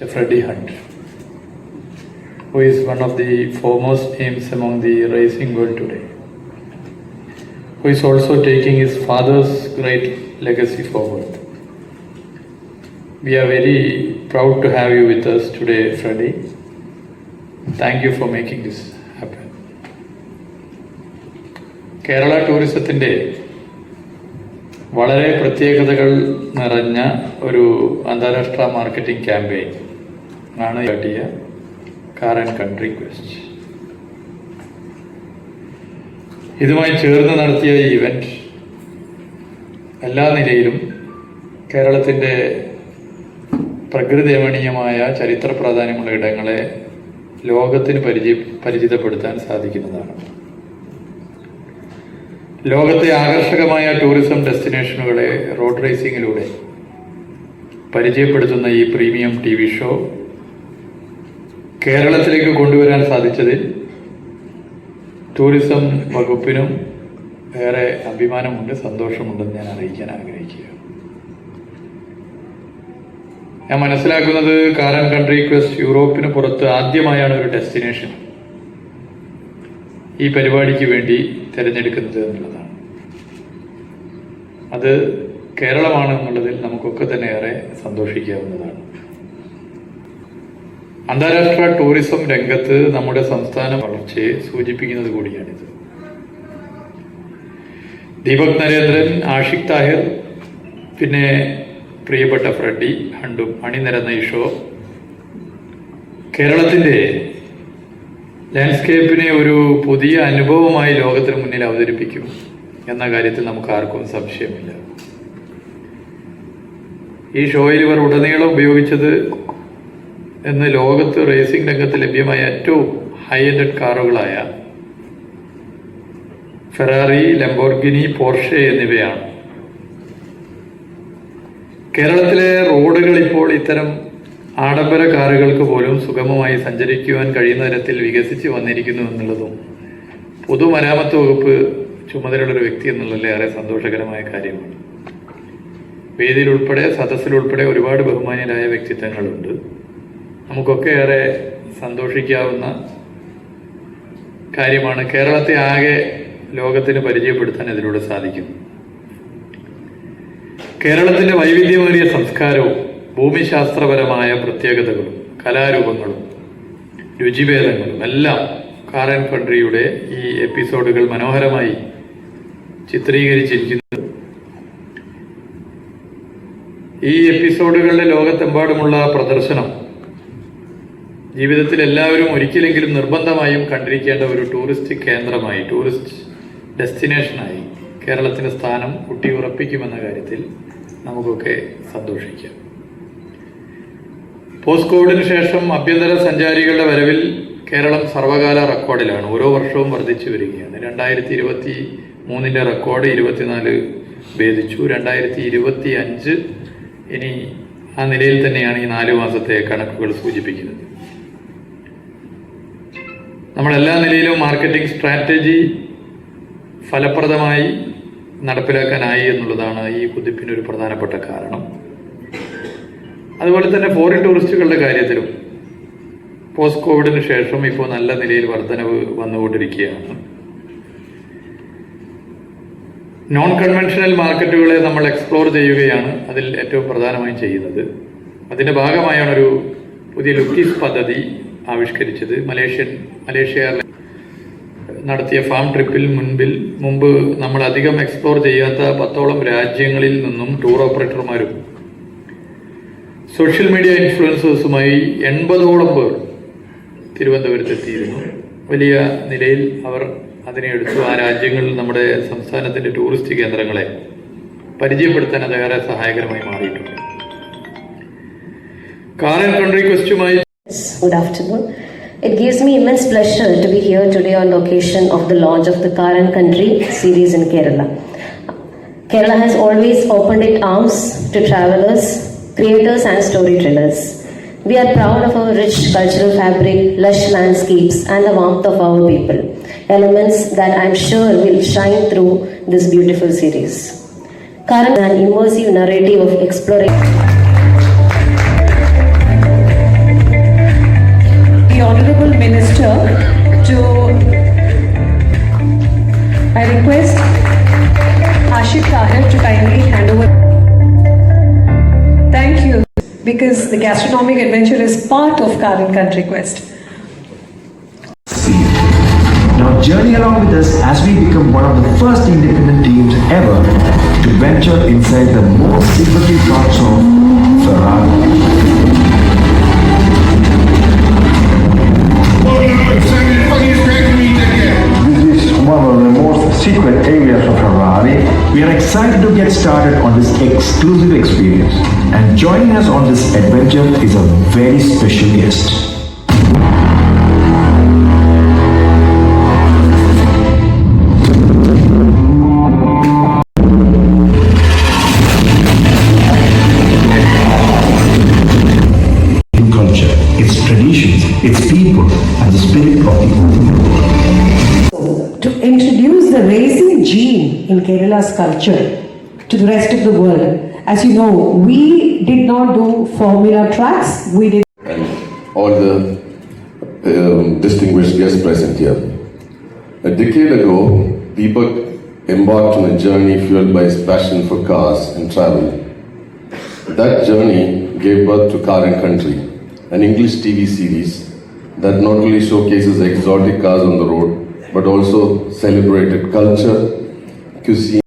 Mr. Freddie Hunt, who is one of the foremost names among the racing world today, who is also taking his father's great legacy forward. We are very proud to have you with us today, Freddie. Thank you for making this happen. Kerala ടൂറിസത്തിന്റെ വളരെ പ്രത്യേകതകൾ നിറഞ്ഞ ഒരു അന്താരാഷ്ട്ര marketing campaign ആണ് കാട്ടിയ car and country question ഇതുമായി ചേർന്ന് നടത്തിയ ഈ എല്ലാ നിലയിലും കേരളത്തിന്റെ പ്രകൃതിരമണീയമായ ചരിത്ര പ്രാധാന്യമുള്ള ഇടങ്ങളെ ലോകത്തിന് പരിചയ പരിചിതപ്പെടുത്താൻ സാധിക്കുന്നതാണ്. ലോകത്തെ ആകർഷകമായ ടൂറിസം ഡെസ്റ്റിനേഷനുകളെ റോഡ് റേസിംഗിലൂടെ പരിചയപ്പെടുത്തുന്ന ഈ പ്രീമിയം ടി ഷോ കേരളത്തിലേക്ക് കൊണ്ടുവരാൻ സാധിച്ചതിൽ ടൂറിസം വകുപ്പിനും ഏറെ അഭിമാനമുണ്ട് സന്തോഷമുണ്ടെന്ന് ഞാൻ അറിയിക്കാൻ ആഗ്രഹിക്കുക ഞാൻ മനസ്സിലാക്കുന്നത് കാരൻ കൺട്രി ക്വസ്റ്റ് യൂറോപ്പിന് പുറത്ത് ആദ്യമായാണ് ഒരു ഡെസ്റ്റിനേഷൻ ഈ പരിപാടിക്ക് വേണ്ടി തിരഞ്ഞെടുക്കുന്നത് എന്നുള്ളതാണ്. അത് കേരളമാണ് എന്നുള്ളതിൽ നമുക്കൊക്കെ തന്നെ ഏറെ സന്തോഷിക്കാവുന്നതാണ്. അന്താരാഷ്ട്ര ടൂറിസം രംഗത്ത് നമ്മുടെ സംസ്ഥാന വളർച്ചയെ സൂചിപ്പിക്കുന്നത് കൂടിയാണിത്. ദീപക് നരേന്ദ്രൻ ആഷിഖ് താഹിർ പിന്നെ പ്രിയപ്പെട്ട ഫ്രഡി ഹണ്ടും അണിനിരന്ന ഈ കേരളത്തിന്റെ ലാൻഡ്സ്കേപ്പിനെ ഒരു പുതിയ അനുഭവമായി ലോകത്തിന് മുന്നിൽ അവതരിപ്പിക്കും എന്ന കാര്യത്തിൽ നമുക്ക് ആർക്കും സംശയമില്ല. ഈ ഷോയിൽ ഇവർ ഉടനീളം ഉപയോഗിച്ചത് എന്ന് ലോകത്ത് റേസിംഗ് രംഗത്ത് ലഭ്യമായ ഏറ്റവും ഹൈ എൻഡഡ് കാറുകളായ ഫെറാറി ലംബോർഗിനി പോർഷെ എന്നിവയാണ്. കേരളത്തിലെ റോഡുകൾ ഇപ്പോൾ ഇത്തരം ആഡംബര കാറുകൾക്ക് പോലും സുഗമമായി സഞ്ചരിക്കുവാൻ കഴിയുന്ന തരത്തിൽ വികസിച്ച് വന്നിരിക്കുന്നു എന്നുള്ളതും പൊതുമരാമത്ത് വകുപ്പ് ചുമതലയുള്ള ഒരു വ്യക്തി എന്നുള്ളതിൽ ഏറെ സന്തോഷകരമായ കാര്യമാണ്. വേദിയിലുൾപ്പെടെ സദസ്സിലുൾപ്പെടെ ഒരുപാട് ബഹുമാന്യരായ വ്യക്തിത്വങ്ങളുണ്ട്. നമുക്കൊക്കെ ഏറെ സന്തോഷിക്കാവുന്ന കാര്യമാണ് കേരളത്തെ ആകെ ലോകത്തിന് പരിചയപ്പെടുത്താൻ ഇതിലൂടെ സാധിക്കും. കേരളത്തിന്റെ വൈവിധ്യമേറിയ സംസ്കാരവും ഭൂമിശാസ്ത്രപരമായ പ്രത്യേകതകളും കലാരൂപങ്ങളും രുചിഭേദങ്ങളും എല്ലാം കാർ ആൻഡ് കൺട്രിയുടെ ഈ എപ്പിസോഡുകൾ മനോഹരമായി ചിത്രീകരിച്ചിരിക്കുന്നു. ഈ എപ്പിസോഡുകളുടെ ലോകത്തെമ്പാടുമുള്ള പ്രദർശനം ജീവിതത്തിൽ എല്ലാവരും ഒരിക്കലെങ്കിലും നിർബന്ധമായും കണ്ടിരിക്കേണ്ട ഒരു ടൂറിസ്റ്റ് കേന്ദ്രമായി ടൂറിസ്റ്റ് ഡെസ്റ്റിനേഷനായി കേരളത്തിന്റെ സ്ഥാനം കുട്ടിയുറപ്പിക്കുമെന്ന കാര്യത്തിൽ നമുക്കൊക്കെ സന്തോഷിക്കാം. പോസ്റ്റ് കോവിഡിന് ശേഷം ആഭ്യന്തര സഞ്ചാരികളുടെ വരവിൽ കേരളം സർവകാല റെക്കോർഡിലാണ്. ഓരോ വർഷവും വർദ്ധിച്ചു വരികയാണ്. രണ്ടായിരത്തി ഇരുപത്തി മൂന്നിന്റെ റെക്കോർഡ് ഇരുപത്തിനാല് ഭേദിച്ചു. രണ്ടായിരത്തി ഇരുപത്തി അഞ്ച് ഇനി ആ നിലയിൽ തന്നെയാണ് ഈ നാല് മാസത്തെ കണക്കുകൾ സൂചിപ്പിക്കുന്നത്. നമ്മളെല്ലാ നിലയിലും മാർക്കറ്റിംഗ് സ്ട്രാറ്റജി ഫലപ്രദമായി നടപ്പിലാക്കാനായി എന്നുള്ളതാണ് ഈ കുതിപ്പിനൊരു പ്രധാനപ്പെട്ട കാരണം. അതുപോലെ തന്നെ ഫോറിൻ ടൂറിസ്റ്റുകളുടെ കാര്യത്തിലും പോസ്റ്റ് കോവിഡിന് ശേഷം ഇപ്പോൾ നല്ല നിലയിൽ വർധനവ് വന്നുകൊണ്ടിരിക്കുകയാണ്. നോൺ കൺവെൻഷണൽ മാർക്കറ്റുകളെ നമ്മൾ എക്സ്പ്ലോർ ചെയ്യുകയാണ് അതിൽ ഏറ്റവും പ്രധാനമായും ചെയ്യുന്നത്. അതിന്റെ ഭാഗമായാണ് ഒരു പുതിയ ലുക്കീസ് പദ്ധതി ആവിഷ്കരിച്ചത്. മലേഷ്യൻ മലേഷ്യ നടത്തിയ ഫാം ട്രിപ്പിൽ മുൻപിൽ മുമ്പ് നമ്മൾ അധികം എക്സ്പ്ലോർ ചെയ്യാത്ത പത്തോളം രാജ്യങ്ങളിൽ നിന്നും ടൂർ ഓപ്പറേറ്റർമാരും സോഷ്യൽ മീഡിയ ഇൻഫ്ലുവൻസേഴ്സുമായി എൺപതോളം പേർ തിരുവനന്തപുരത്ത് എത്തിയിരുന്നു വലിയ നിലയിൽ അവർ അതിനെ എടുത്തു. ആ രാജ്യങ്ങളിൽ നമ്മുടെ സംസ്ഥാനത്തിന്റെ ടൂറിസ്റ്റ് കേന്ദ്രങ്ങളെ പരിചയപ്പെടുത്താൻ അത് ഏറെ സഹായകരമായി മാറിയിട്ടുണ്ട്. കാർ ആൻഡ് കൺട്രി ക്വസ്റ്റുമായി Good afternoon. It gives me immense pleasure to be here today on the occasion of the launch of the Car and Country series in Kerala. Kerala has always opened its arms to travelers, creators, and storytellers. We are proud of our rich cultural fabric, lush landscapes, and the warmth of our people, elements that I'm sure will shine through this beautiful series. Karan, an immersive narrative of exploration. Honorable Minister to I request Ashish Tahir to kindly hand over. Thank you, because the gastronomic adventure is part of Karan Country Quest. Now journey along with us as we become one of the first independent teams ever to venture inside the most secretive parts of We are excited to get started on this exclusive experience. And joining us on this adventure is a very special guest. in culture, its traditions, its people, and the spirit of the to introduce the racing gene in Kerala's culture to the rest of the world. As you know, we did not do formula tracks, we did and all the um, distinguished guests present here. A decade ago, Deepak embarked on a journey fueled by his passion for cars and travel. That journey gave birth to Car and Country, an English TV series that not only showcases exotic cars on the road but also celebrated culture, you se